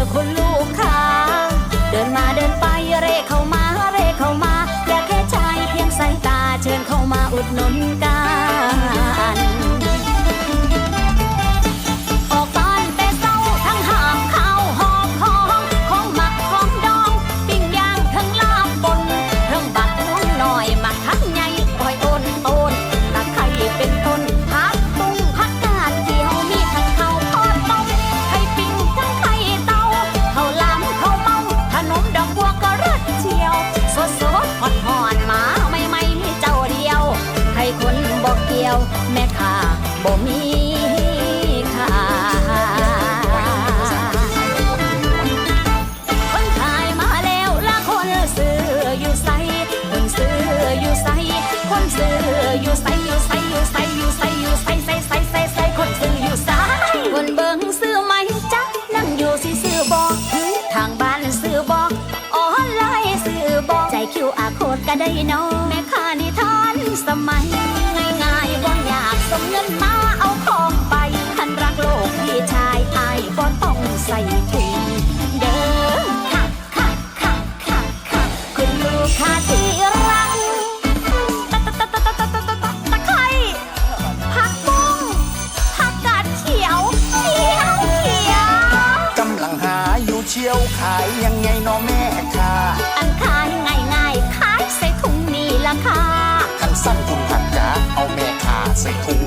อคุลูกค้า เดินมาเดินไปเร่เข้ามาเร่เข้ามา อยากแค่ชายเพียงสายตาเชิญเข้ามาอุดหนุนกัน ยวแม่ค้าบ่มีค่าคนขายมาแล้วละคนซื้ออยู่ไสคนซื้ออยู่ไสคนซื้ออยู่ไสอยู่ไสอยู่ไสอยู่ไสอยู่ไสไสไสไสไสคนซื้ออยู่ไสคนเบิ่งซื้อไหมจ๊ะนั่งอยู่สิซื้อบอกทางบ้านซื้อบอกออนไลน์ซื้อบอกใจคิวอาโคดก็ได้เนาะแม่ค้านิทานสมัย ใส่ถุงเดินค่ะค่ะค่ะค่ะค่ะคุณลูกค้าที่รักตะตะตะตะตะตะตะตะตะตะไคร้ผักบุ้งผักกาดเขียวเขียวเขียวกำลังหาอยู่เชียวขายยังไงน้อแม่ค่ะอันขายง่ายง่ายขายใส่ถุงนี่ละค่ะคันสั้นถุงผักจ๋าเอาแม่ค่ะใส่ถุง